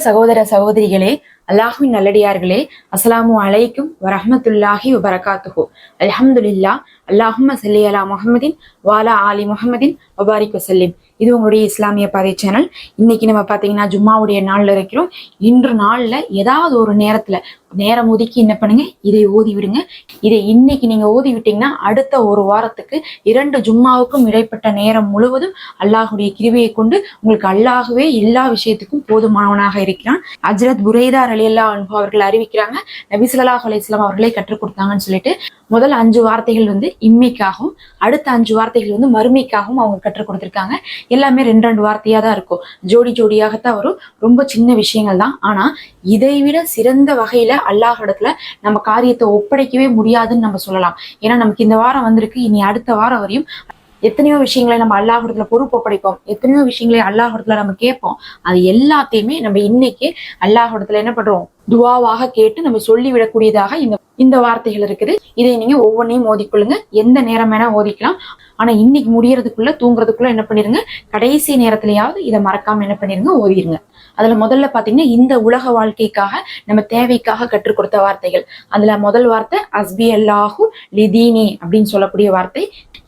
சகோதர சகோதரிகளே அல்லாஹுவின் நல்லடியார்களே அஸ்லாமு அலைக்கும் வரஹமத்துல்லாஹி வபரகாத்துஹு. அல்ஹம்துலில்லா அல்லாஹும் சல்லி அலா முஹம்மதின் வாலா ஆலி முகமதின் வபாரிக் வசல்லிம் இது உங்களுடைய இஸ்லாமிய பாதை சேனல் இன்னைக்கு நம்ம பார்த்தீங்கன்னா ஜும்மாவுடைய நாளில் இருக்கிறோம். இன்று நாளில் ஏதாவது ஒரு நேரத்தில் நேரம் ஒதுக்கி என்ன பண்ணுங்க? இதை ஓதி விடுங்க. இதை இன்னைக்கு நீங்க ஓதி விட்டீங்கன்னா அடுத்த ஒரு வாரத்துக்கு இரண்டு ஜும்மாவுக்கும் இடைப்பட்ட நேரம் முழுவதும் அல்லாஹுடைய கிருவியை கொண்டு உங்களுக்கு அல்லாஹுவே எல்லா விஷயத்துக்கும் போதுமானவனாக இருக்கிறான். அஜரத் புரேதார் அலியல்லா அன்பு அவர்கள் அறிவிக்கிறாங்க நபி அலிஸ்லாம் அவர்களே கற்றுக் கொடுத்தாங்கன்னு சொல்லிட்டு முதல் அஞ்சு வார்த்தைகள் வந்து இம்மைக்காகவும் அடுத்த அஞ்சு வார்த்தைகள் வந்து மறுமைக்காகவும் அவங்க கற்றுக் கொடுத்துருக்காங்க. எல்லாமே ரெண்டு ரெண்டு வார்த்தையாக தான் இருக்கும். ஜோடி ஜோடியாகத்தான் வரும். ரொம்ப சின்ன விஷயங்கள் தான். ஆனா இதை விட சிறந்த வகையில அல்லாஹ் இடத்துல நம்ம காரியத்தை ஒப்படைக்கவே முடியாதுன்னு நம்ம சொல்லலாம். ஏன்னா நமக்கு இந்த வாரம் வந்திருக்கு. இனி அடுத்த வாரம் வரையும் எத்தனையோ விஷயங்களை நம்ம அல்லாஹிடத்துல பொறுப்பு படைப்போம். எத்தனையோ விஷயங்களை அல்லாஹிடத்துல நம்ம கேட்போம். அது எல்லாத்தையுமே நம்ம இன்னைக்கு அல்லாஹிடத்துல என்ன பண்றோம்? துவாவாக கேட்டு நம்ம சொல்லி விடக்கூடியதாக இந்த இந்த வார்த்தைகள் இருக்குது. இதை நீங்க ஒவ்வொன்றையும் ஓதிக்கொள்ளுங்க. எந்த நேரம் வேணா ஓதிக்கலாம். ஆனா இன்னைக்கு முடியறதுக்குள்ள தூங்குறதுக்குள்ள என்ன பண்ணிருங்க? கடைசி நேரத்திலேயாவது இதை மறக்காம என்ன பண்ணிருங்க? ஓதிருங்க. அதுல முதல்ல பாத்தீங்கன்னா இந்த உலக வாழ்க்கைக்காக நம்ம தேவைக்காக கற்றுக் கொடுத்த வார்த்தைகள். அதுல முதல் வார்த்தை அஸ்பி அல்லாஹு லிதீனி அப்படின்னு சொல்லக்கூடிய வார்த்தை.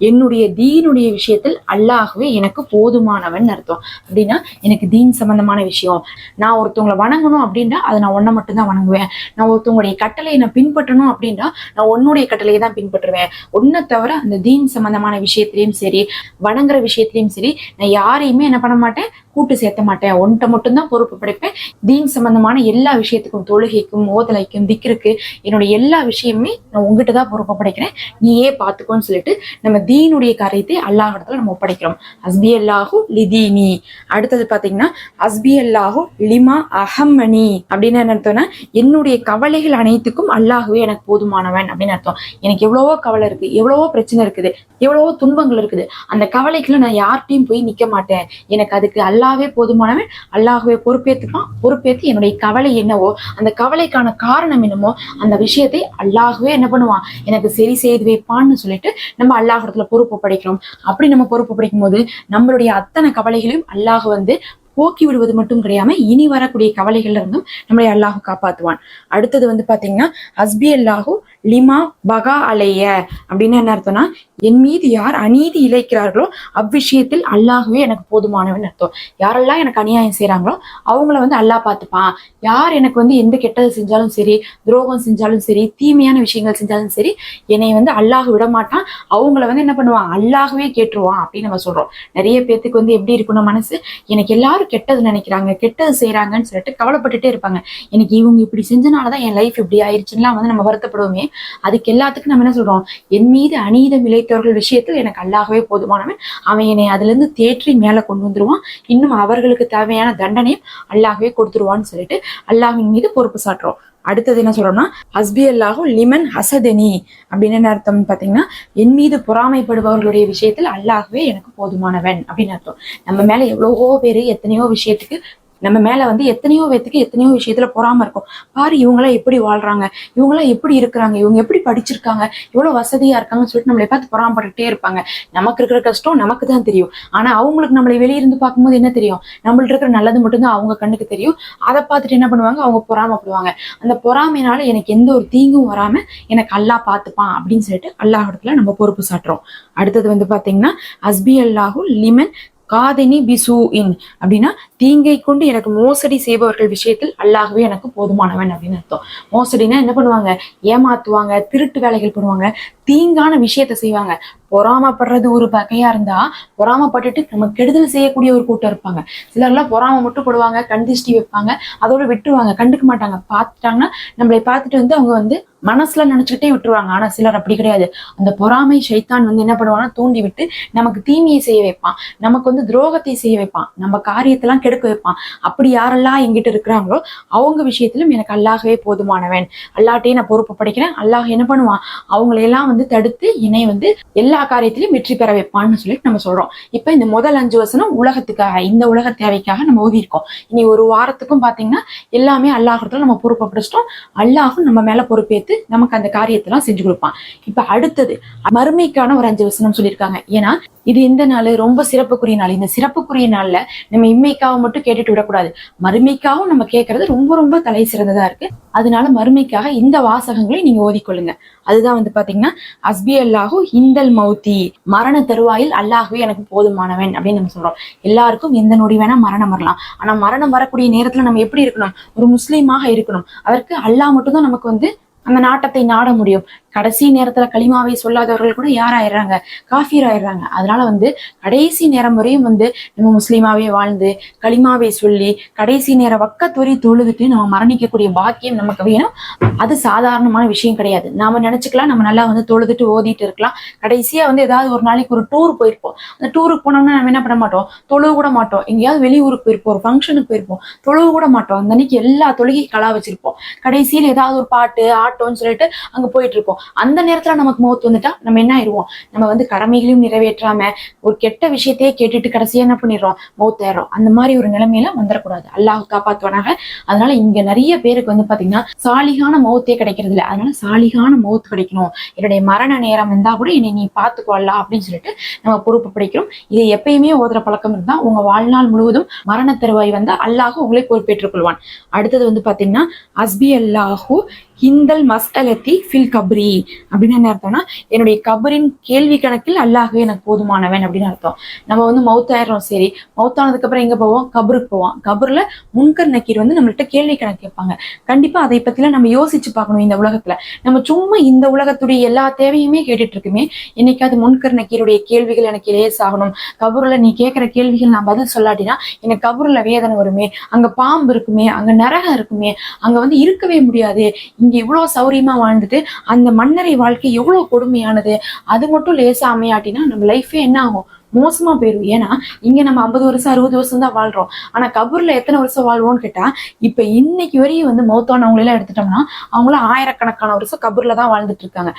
என்னுடைய தீனுடைய விஷயத்தில் அல்லாஹுவே எனக்கு போதுமானவன் அர்த்தம். அப்படின்னா எனக்கு தீன் சம்பந்தமான விஷயம். நான் ஒருத்தவங்களை வணங்கணும் அப்படின்னா அதை நான் ஒன்றை மட்டும்தான் வணங்குவேன். நான் ஒருத்தவங்களுடைய கட்டளையை நான் பின்பற்றணும் அப்படின்னா நான் உன்னுடைய கட்டளையை தான் பின்பற்றுவேன். ஒன்றை தவிர அந்த தீன் சம்பந்தமான விஷயத்திலையும் சரி வணங்குற விஷயத்திலையும் சரி நான் யாரையுமே என்ன பண்ண மாட்டேன் கூட்டு சேர்த்த மாட்டேன். ஒன்றை மட்டும்தான் பொறுப்பு படைப்பேன். தீன் சம்பந்தமான எல்லா விஷயத்துக்கும் தொழுகைக்கும் ஓதலைக்கும் திக்கிற்கு என்னுடைய எல்லா விஷயமுமே நான் உங்ககிட்ட தான் பொறுப்பு படைக்கிறேன். நீயே பார்த்துக்கோன்னு சொல்லிட்டு நம்ம தீனுடைய காரியத்தை அல்லாஹ் இடத்துல நம்ம ஒப்படைக்கிறோம். அஸ்பி அல்லாஹு லிதீனி. அடுத்தது பாத்தீங்கன்னா அஸ்பி அல்லாஹு லிமா அஹம்மணி அப்படின்னு என்ன அர்த்தம்னா என்னுடைய கவலைகள் அனைத்துக்கும் அல்லாஹுவே எனக்கு போதுமானவன் அப்படின்னு அர்த்தம். எனக்கு எவ்வளவோ கவலை இருக்கு எவ்வளவோ பிரச்சனை இருக்குது எவ்வளவோ துன்பங்கள் இருக்குது. அந்த கவலைக்குள்ள நான் யார்கிட்டயும் போய் நிக்க மாட்டேன். எனக்கு அதுக்கு அல்லாவே போதுமானவன் அல்லாஹுவே பொறுப்பேற்றுப்பான் பொறுப்பேற்று என்னுடைய கவலை என்னவோ அந்த கவலைக்கான காரணம் என்னமோ அந்த விஷயத்தை அல்லாகவே என்ன பண்ணுவான்? எனக்கு சரி செய்து வைப்பான்னு சொல்லிட்டு நம்ம அல்லாஹிடத்துல பொறுப்பு படைக்கிறோம். அப்படி நம்ம பொறுப்பு படைக்கும் போது நம்மளுடைய அத்தனை கவலைகளையும் அல்லாஹ் வந்து போக்கி விடுவது மட்டும் கிடையாம இனி வரக்கூடிய கவலைகள்ல இருந்தும் நம்மளை அல்லாஹ் காப்பாத்துவான். அடுத்தது வந்து பாத்தீங்கன்னா ஹஸ்பி அல்லாஹு லிமா பகா அலைய அப்படின்னு என்ன அர்த்தம்னா என் மீது யார் அநீதி இழைக்கிறார்களோ அவ்விஷயத்தில் அல்லாஹுவே எனக்கு போதுமானவன் அர்த்தம். யாரெல்லாம் எனக்கு அநியாயம் செய்கிறாங்களோ அவங்கள வந்து அல்லாஹ் பார்த்துப்பான். யார் எனக்கு வந்து எந்த கெட்டது செஞ்சாலும் சரி துரோகம் செஞ்சாலும் சரி தீமையான விஷயங்கள் செஞ்சாலும் சரி என்னை வந்து அல்லாஹ் விட மாட்டான் அவங்கள வந்து என்ன பண்ணுவான்? அல்லாஹுவே கேட்டுருவான் அப்படின்னு நம்ம சொல்றோம். நிறைய பேத்துக்கு வந்து எப்படி இருக்கணும் மனசு? எனக்கு எல்லாரும் கெட்டது நினைக்கிறாங்க கெட்டது செய்கிறாங்கன்னு சொல்லிட்டு கவலைப்பட்டுட்டே இருப்பாங்க. எனக்கு இவங்க இப்படி செஞ்சனால தான் என் லைஃப் இப்படி ஆயிடுச்சுன்னா வந்து நம்ம வருத்தப்படுவோமே. அதுக்கு எல்லாத்துக்கும் நம்ம என்ன சொல்றோம்? என் மீது அநீதம் இழைத்தவர்கள் விஷயத்தில் எனக்கு அல்லாகவே போதுமானவன். அவன் என்னை அதுலேருந்து தேற்றி மேல கொண்டு வந்துடுவான் இன்னும் அவர்களுக்கு தேவையான தண்டனையும் அல்லாகவே கொடுத்துருவான்னு சொல்லிட்டு அல்லாஹின் மீது பொறுப்பு சாட்டுறோம். அடுத்தது என்ன சொல்றோம்னா ஹஸ்பி அல்லாஹு லிமன் ஹசதனி அப்படின்னு என்ன அர்த்தம் பாத்தீங்கன்னா என் மீது பொறாமைப்படுபவர்களுடைய விஷயத்தில் அல்லாஹ்வே எனக்கு போதுமானவன் அப்படின்னு அர்த்தம். நம்ம மேல எவ்வளவோ பேரு எத்தனையோ விஷயத்துக்கு நம்ம மேல வந்து எத்தனையோ பேத்துக்கு எத்தனையோ விஷயத்துல பொறாம இருக்கும். பாரு இவங்களாம் எப்படி வாழ்றாங்க? இவங்களாம் எப்படி இருக்கிறாங்க? இவங்க எப்படி படிச்சிருக்காங்க? இவ்வளவு வசதியா இருக்காங்கன்னு சொல்லிட்டு நம்மளை பார்த்து பொறாமப்பட்டுட்டே இருப்பாங்க. நமக்கு இருக்கிற கஷ்டம் நமக்கு தான் தெரியும். ஆனா அவங்களுக்கு நம்மளை வெளியிருந்து பார்க்கும்போது என்ன தெரியும்? நம்மள்ட்ட இருக்கிற நல்லது மட்டும்தான் அவங்க கண்ணுக்கு தெரியும். அதை பார்த்துட்டு என்ன பண்ணுவாங்க? அவங்க பொறாமப்படுவாங்க. அந்த பொறாமைனால எனக்கு எந்த ஒரு தீங்கும் வராம எனக்கு அல்லாஹ் பார்த்துப்பான் அப்படின்னு சொல்லிட்டு அல்லாஹ் இடத்துல நம்ம பொறுப்பு சாட்டுறோம். அடுத்தது வந்து பாத்தீங்கன்னா அஸ்பி அல்லாஹு லிமன் காதினி பிசு இன் அப்படின்னா தீங்கை கொண்டு எனக்கு மோசடி செய்பவர்கள் விஷயத்தில் அல்லாகவே எனக்கு போதுமானவன் அப்படின்னு அர்த்தம். மோசடினா என்ன பண்ணுவாங்க? ஏமாத்துவாங்க திருட்டு வேலைகள் பண்ணுவாங்க தீங்கான விஷயத்த செய்வாங்க. பொறாமப்படுறது ஒரு வகையா இருந்தா பொறாமப்பட்டுட்டு நம்ம கெடுதல் செய்யக்கூடிய ஒரு கூட்டம் இருப்பாங்க. சிலர்லாம் பொறாம மட்டும் போடுவாங்க கண்டிஷ்டி வைப்பாங்க அதோட விட்டுருவாங்க கண்டுக்க மாட்டாங்க. பார்த்துட்டாங்கன்னா நம்மளை பார்த்துட்டு வந்து அவங்க வந்து மனசுல நினைச்சுக்கிட்டே விட்டுருவாங்க. ஆனா சிலர் அப்படி கிடையாது. அந்த பொறாமை சைத்தான் வந்து என்ன பண்ணுவாங்கன்னா தூண்டி விட்டு நமக்கு தீமையை செய்ய வைப்பான். நமக்கு வந்து துரோகத்தை செய்ய வைப்பான். நம்ம காரியத்தெல்லாம் கெடுக்க வைப்பான். அப்படி யாரெல்லாம் எங்கிட்ட இருக்கிறாங்களோ அவங்க விஷயத்திலும் எனக்கு அல்லாகவே போதுமானவன். அல்லாட்டையே நான் பொறுப்பு படைக்கிறேன். அல்லாஹ் என்ன பண்ணுவான்? அவங்களையெல்லாம் வந்து தடுத்து என்னை வந்து எல்லா காரியத்திலையும் வெற்றி பெற வைப்பான்னு சொல்லிட்டு நம்ம சொல்றோம். இப்போ இந்த முதல் அஞ்சு வசனம் உலகத்துக்காக இந்த உலக தேவைக்காக நம்ம ஓதியிருக்கோம். இனி ஒரு வாரத்துக்கும் பார்த்தீங்கன்னா எல்லாமே அல்லாஹத்துல நம்ம பொறுப்பை பிடிச்சிட்டோம். அல்லாஹும் நம்ம மேல பொறுப்பேற்று நமக்கு அந்த காரியத்தெல்லாம் செஞ்சு கொடுப்பான். இப்போ அடுத்தது மறுமைக்கான ஒரு அஞ்சு வசனம் சொல்லியிருக்காங்க. ஏன்னா இது இந்த நாள்? ரொம்ப சிறப்புக்குரிய நாள். இந்த சிறப்புக்குரிய நாள்ல நம்ம இம்மைக்காக மட்டும் கேட்டுட்டு விடக்கூடாது. மறுமைக்காகவும் நம்ம கேட்கறது ரொம்ப ரொம்ப தலை சிறந்ததா இருக்கு. அதனால மறுமைக்காக இந்த வாசகங்களை நீங்க ஓதிக்கொள்ளுங்க. அதுதான் வந்து பாத்தீங்கன்னா அஸ்பி அல்லாஹூ இந்தல் மௌத்தி மரண தருவாயில் அல்லாஹுவே எனக்கு போதுமானவன் அப்படின்னு நம்ம சொல்றோம். எல்லாருக்கும் எந்த நொடி வேணா மரணம் வரலாம். ஆனா மரணம் வரக்கூடிய நேரத்துல நம்ம எப்படி இருக்கணும்? ஒரு முஸ்லீமாக இருக்கணும். அதற்கு அல்லாஹ் மட்டும்தான் நமக்கு வந்து அந்த நாட்டத்தை நாட முடியும். கடைசி நேரத்துல களிமாவை சொல்லாதவர்கள் கூட யார் ஆயிடுறாங்க காஃபீர் ஆயிடுறாங்க அதனால வந்து கடைசி நேரம் வரையும் வந்து நம்ம முஸ்லீமாவே வாழ்ந்து களிமாவை சொல்லி கடைசி நேர வக்கத்துவரி தொழுதுட்டு நம்ம மரணிக்கக்கூடிய பாக்கியம் நமக்கு வேணும். அது சாதாரணமான விஷயம் கிடையாது. நாம நினைச்சுக்கலாம் நம்ம நல்லா வந்து தொழுதுட்டு ஓதிட்டு இருக்கலாம். கடைசியா வந்து ஏதாவது ஒரு நாளைக்கு ஒரு டூர் போயிருப்போம். அந்த டூருக்கு போனோம்னா நம்ம என்ன பண்ண மாட்டோம்? தொழுவு கூட மாட்டோம். எங்கேயாவது வெளியூருக்கு போயிருப்போம் ஒரு ஃபங்க்ஷனுக்கு போயிருப்போம். தொழுவு கூட மாட்டோம். அந்த அன்னைக்கு எல்லா தொழுகை கலா வச்சிருப்போம். கடைசியில் ஏதாவது ஒரு பாட்டு மாட்டோம்னு சொல்லிட்டு அங்க போயிட்டு இருப்போம் அந்த நேரத்துல நமக்கு மௌத் வந்துட்டா நம்ம என்ன ஆயிடுவோம் நம்ம வந்து கடமைகளையும் நிறைவேற்றாம ஒரு கெட்ட விஷயத்தையே கேட்டுட்டு கடைசியா என்ன பண்ணிடுறோம்? மௌத்தாயிடுறோம் அந்த மாதிரி ஒரு நிலைமையில வந்துடக்கூடாது. அல்லாஹ் காப்பாத்துவானாக. அதனால இங்க நிறைய பேருக்கு வந்து பாத்தீங்கன்னா சாலிகான மௌத்தே கிடைக்கிறது இல்லை அதனால சாலிகான மௌத் கிடைக்கணும். என்னுடைய மரண நேரம் இருந்தா கூட என்னை நீ பாத்துக்கொள்ளா அப்படின்னு சொல்லிட்டு நம்ம பொறுப்பு பிடிக்கிறோம். இதை எப்பயுமே ஓதுற பழக்கம் இருந்தா உங்க வாழ்நாள் முழுவதும் மரண தருவாய் வந்து அல்லாஹ் உங்களை பொறுப்பேற்றுக் கொள்வான் அடுத்தது வந்து பாத்தீங்கன்னா அஸ்பி அல்லாஹூ ஹிந்தல் மஸ்அலத்தி ஃபில் கபரி அப்படின்னு என்ன அர்த்தம்னா என்னுடைய கபரின் கேள்வி கணக்கில் அல்லாஹ்வே எனக்கு போதுமானவன் அப்படின்னு அர்த்தம். நம்ம வந்து மௌத்தாயிரம் சரி. மௌத்தானதுக்கு அப்புறம் எங்க போவோம்? கபருக்கு போவோம். கபர்ல முன்கர் நக்கீர் வந்து நம்மள்கிட்ட கேள்வி கணக்கு கேட்பாங்க. கண்டிப்பா அதை பத்திலாம் நம்ம யோசிச்சு பார்க்கணும் இந்த உலகத்துல. நம்ம சும்மா இந்த உலகத்துடைய எல்லா தேவையுமே கேட்டுட்டு இருக்குமே என்னைக்காவது முன்கர் நக்கீருடைய கேள்விகள் எனக்கு லேஸ் ஆகணும். கபூர்ல நீ கேட்கிற கேள்விகள் நான் பதில் சொல்லாட்டினா எனக்கு கபூர்ல வேதனை வருமே அங்க பாம்பு இருக்குமே அங்க நரகம் இருக்குமே அங்க வந்து இருக்கவே முடியாது. இங்க இவ்வளவு சௌரியமா வாழ்ந்துட்டு அந்த மன்னரை வாழ்க்கை எவ்வளவு கொடுமையானது? அது மட்டும் லேசா அமையாட்டினா நம்ம லைஃபே என்ன ஆகும்? மோசமா போயிடும் ஏன்னா இங்க நம்ம ஐம்பது வருஷம் அறுபது வருஷம் தான் வாழ்றோம். ஆனா கபூர்ல எத்தனை வருஷம் வாழ்வோம்னு கேட்டா இப்ப இன்னைக்கு வரையும் வந்து மௌத்தானவங்களை எல்லாம் எடுத்துட்டோம்னா அவங்களும் ஆயிரக்கணக்கான வருஷம் கபூர்ல தான் வாழ்ந்துட்டு இருக்காங்க.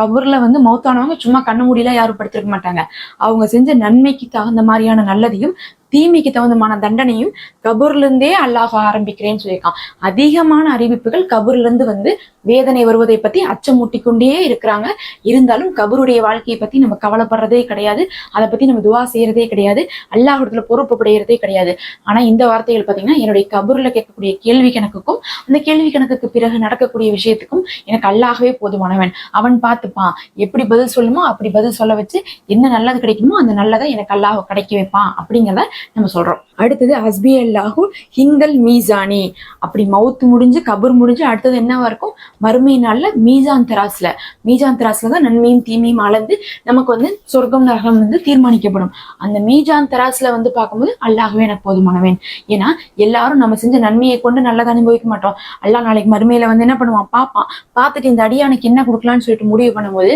கபூர்ல வந்து மௌத்தானவங்க சும்மா கண்ணு மூடியில யாரும் படுத்திருக்க மாட்டாங்க. அவங்க செஞ்ச நன்மைக்கு தகுந்த மாதிரியான நல்லதையும் தீமைக்கு தகுந்தமான தண்டனையும் கபூர்ல இருந்தே அல்லாஹ் ஆரம்பிக்கிறேன்னு சொல்லியிருக்கான். அதிகமான அறிவிப்புகள் கபூர்ல இருந்து வந்து வேதனை வருவதை பத்தி அச்சமூட்டி கொண்டே இருக்கிறாங்க. இருந்தாலும் கபருடைய வாழ்க்கையை பத்தி நம்ம கவலைப்படுறதே கிடையாது. அதை பத்தி நம்ம துவா செய்யறதே கிடையாது. அல்லாஹிடத்துல பொறுப்புப்படுகிறதே கிடையாது. ஆனா இந்த வார்த்தைகள் பார்த்தீங்கன்னா என்னுடைய கபூரில் கேட்கக்கூடிய கேள்வி கணக்குக்கும் அந்த கேள்வி கணக்குக்கு பிறகு நடக்கக்கூடிய விஷயத்துக்கும் எனக்கு அல்லாஹவே போதுமானவன். அவன் பார்த்துப்பான். எப்படி பதில் சொல்லுமோ அப்படி பதில் சொல்ல வச்சு என்ன நல்லது கிடைக்குமோ அந்த நல்லதை எனக்கு அல்லாஹ் கிடைக்க வைப்பான் அப்படிங்கிறத நம்ம சொல்றோம். அடுத்தது ஹஸ்பி அல்லாஹு ஹிந்தல் மீசானி. அப்படி மவுத்து முடிஞ்சு கபர் முடிஞ்சு அடுத்தது என்னவா இருக்கும்? மறுமை நாள்ல மீசான் தராஸ்ல மீசான் தராஸ்ல தான் நன்மையும் தீமையும் அளந்து நமக்கு வந்து சொர்க்கம் நரகம் வந்து தீர்மானிக்கப்படும். அந்த மீஜான் தராஸ்ல வந்து பார்க்கும்போது அல்லாகவே எனக்கு போதுமானவேன். ஏன்னா எல்லாரும் நம்ம செஞ்ச நன்மையை கொண்டு நல்லதை அனுபவிக்க மாட்டோம். அல்லாஹ் நாளைக்கு மறுமையில வந்து என்ன பண்ணுவான்? பார்ப்பான். பார்த்துட்டு இந்த அடியானுக்கு என்ன கொடுக்கலாம்னு சொல்லிட்டு முடிவு பண்ணும்போது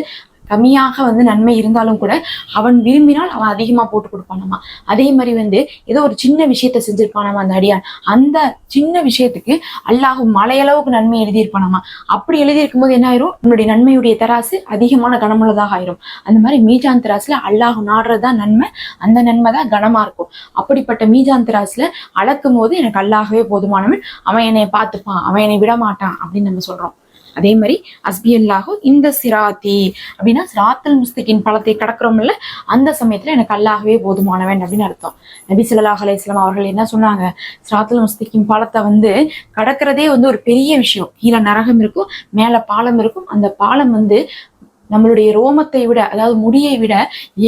கம்மியாக வந்து நன்மை இருந்தாலும் கூட அவன் விரும்பினால் அவன் அதிகமா போட்டு கொடுப்பானாமா. அதே மாதிரி வந்து ஏதோ ஒரு சின்ன விஷயத்த செஞ்சிருப்பானாமா அந்த அடியான். அந்த சின்ன விஷயத்துக்கு அல்லாஹ் மலையளவுக்கு நன்மை எழுதியிருப்பானாமா. அப்படி எழுதியிருக்கும் போது என்ன ஆயிரும்? உன்னுடைய நன்மையுடைய தராசு அதிகமான கனமுள்ளதாக ஆயிரும். அந்த மாதிரி மீஜான் தராசுல அல்லாஹ் நாடுறதுதான் நன்மை. அந்த நன்மை தான் கனமா இருக்கும். அப்படிப்பட்ட மீஜான் தராசுல அளக்கும் போது எனக்கு அல்லாகவே போதுமானவன். அவன் என்னை பார்த்துப்பான் அவன் என்னை விட மாட்டான் அப்படின்னு நம்ம சொல்றோம். அதே மாதிரி அஸ்பி அல்லாஹு இந்த சிராத்தி அப்படின்னா சிராத்தல் முஸ்தகின் பழத்தை கடக்கிறோம்ல அந்த சமயத்துல எனக்கு அல்லாகவே போதுமானவன் அப்படின்னு அர்த்தம். நபி ஸல்லல்லாஹு அலைஹி வஸல்லம் அவர்கள் என்ன சொன்னாங்க? சிராத்தல் முஸ்தகின் பழத்தை வந்து கடக்கிறதே வந்து ஒரு பெரிய விஷயம். கீழே நரகம் இருக்கும் மேல பாலம் இருக்கும். அந்த பாலம் வந்து நம்மளுடைய ரோமத்தை விட அதாவது முடியை விட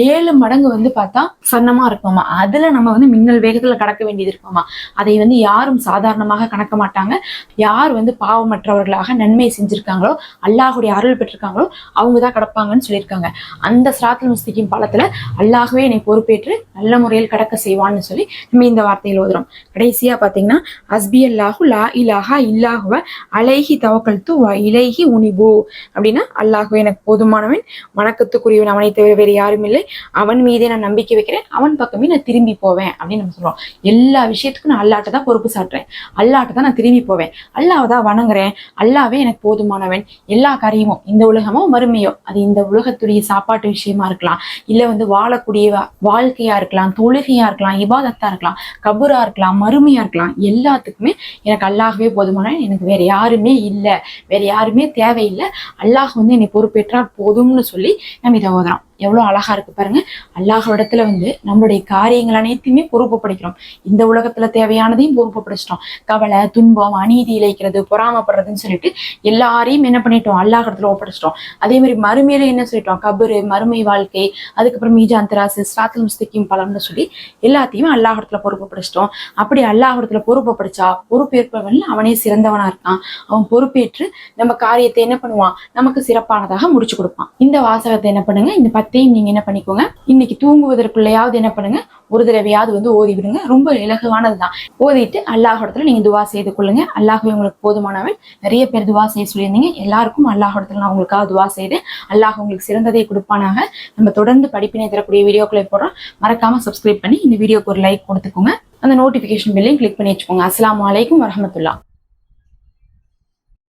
ஏழு மடங்கு வந்து பார்த்தா சன்னமா இருப்போமா அதுல நம்ம வந்து மின்னல் வேகத்துல கடக்க வேண்டியது இருப்போமா அதை வந்து யாரும் சாதாரணமாக கணக்க மாட்டாங்க. யார் வந்து பாவமற்றவர்களாக நன்மை செஞ்சிருக்காங்களோ அல்லாஹுடைய அருள் பெற்றிருக்காங்களோ அவங்க தான் கடப்பாங்கன்னு சொல்லியிருக்காங்க. அந்த சிராத்துல் முஸ்திக்கும் பாலத்துல அல்லாகவே என்னை பொறுப்பேற்று நல்ல முறையில் கடக்க செய்வான்னு சொல்லி நம்ம இந்த வார்த்தையில் ஓதுறோம். கடைசியா பாத்தீங்கன்னா அஸ்பி அல்லாஹு லா இலாஹா இல்லாஹுவ அலைஹி தவக்கல்து வ இலைஹி உனிபு. அப்படின்னா அல்லாஹுவே எனக்கு போதும் பெருமானவன் வணக்கத்துக்குரியவன். அவனை தவிர வேறு யாரும் இல்லை. அவன் மீதே நான் நம்பிக்கை வைக்கிறேன். அவன் பக்கமே நான் திரும்பி போவேன் அப்படின்னு நம்ம சொல்றோம் எல்லா விஷயத்துக்கும் நான் அல்லாட்ட தான் பொறுப்பு சாட்டுறேன். அல்லாட்ட தான் நான் திரும்பி போவேன். அல்லாவை தான் வணங்குறேன். அல்லாவே எனக்கு போதுமானவன். எல்லா காரியமும் இந்த உலகமோ மறுமையோ அது இந்த உலகத்துடைய சாப்பாட்டு விஷயமா இருக்கலாம். இல்லை வந்து வாழக்கூடிய வாழ்க்கையா இருக்கலாம் தொழுகையா இருக்கலாம் இபாதத்தா இருக்கலாம் கபூரா இருக்கலாம் மறுமையா இருக்கலாம். எல்லாத்துக்குமே எனக்கு அல்லாகவே போதுமானவன். எனக்கு வேற யாருமே இல்லை. வேற யாருமே தேவையில்லை. அல்லாஹ் வந்து என்னை பொறுப்பேற்றால் போதும்னு சொல்லி நம்ம இதை ஓதுறோம். எவ்வளவு அழகா இருக்கு பாருங்க. அல்லாஹ் இடத்துல வந்து நம்மளுடைய காரியங்கள் அனைத்தையுமே பொறுப்புப்படுகிறோம் இந்த உலகத்துல தேவையானதையும் பொறுப்புப்படுத்திட்டோம் கவலை துன்பம் அநீதி இழைக்கிறது பொறாமப்படுறதுன்னு சொல்லிட்டு எல்லாரையும் என்ன பண்ணிட்டோம்? அல்லாஹ் இடத்துல ஒப்படைச்சிட்டோம். அதே மாதிரி மறுமையில என்ன சொல்லிட்டோம்? கபரு மறுமை வாழ்க்கை அதுக்கப்புறம் மீஜான் திராசு ஸ்ராத்தல் முஸ்திக்கும் பலம்னு சொல்லி எல்லாத்தையும் அல்லாஹ் இடத்துல பொறுப்புப்படுத்திட்டோம் அப்படி அல்லாஹ் இடத்துல பொறுப்புப்படுச்சா பொறுப்பேற்பவன் அவனே சிறந்தவனா இருக்கான். அவன் பொறுப்பேற்று நம்ம காரியத்தை என்ன பண்ணுவான்? நமக்கு சிறப்பானதாக முடிச்சு கொடுப்பான். இந்த வாசகத்தை என்ன பண்ணுங்க? இந்த பத்தையும் நீங்க என்ன பண்ணிக்கோங்க இன்னைக்கு தூங்குவதற்குள்ளையாவது என்ன பண்ணுங்க ஒரு தடவையாவது வந்து ஓதி விடுங்க. ரொம்ப இலகுவானதுதான். ஓதிட்டு அல்லாஹிடத்துல நீங்க துவா செய்து கொள்ளுங்க. அல்லாஹுவே உங்களுக்கு போதுமானவன். நிறைய பேர் துவா செய்ய சொல்லியிருந்தீங்க. எல்லாருக்கும் அல்லாஹிடத்துல நான் உங்களுக்காக துவா செய்து அல்லாஹ் உங்களுக்கு சிறந்ததை கொடுப்பானாக. நம்ம தொடர்ந்து படிப்பினை தரக்கூடிய வீடியோக்களை போடுறோம். மறக்காம சப்ஸ்கிரைப் பண்ணி இந்த வீடியோக்கு ஒரு லைக் கொடுத்துக்கோங்க. அந்த நோட்டிபிகேஷன் பில்லையும் கிளிக் பண்ணி வச்சுக்கோங்க. அஸ்லாம் வலைக்கும் வரமத்துல்லா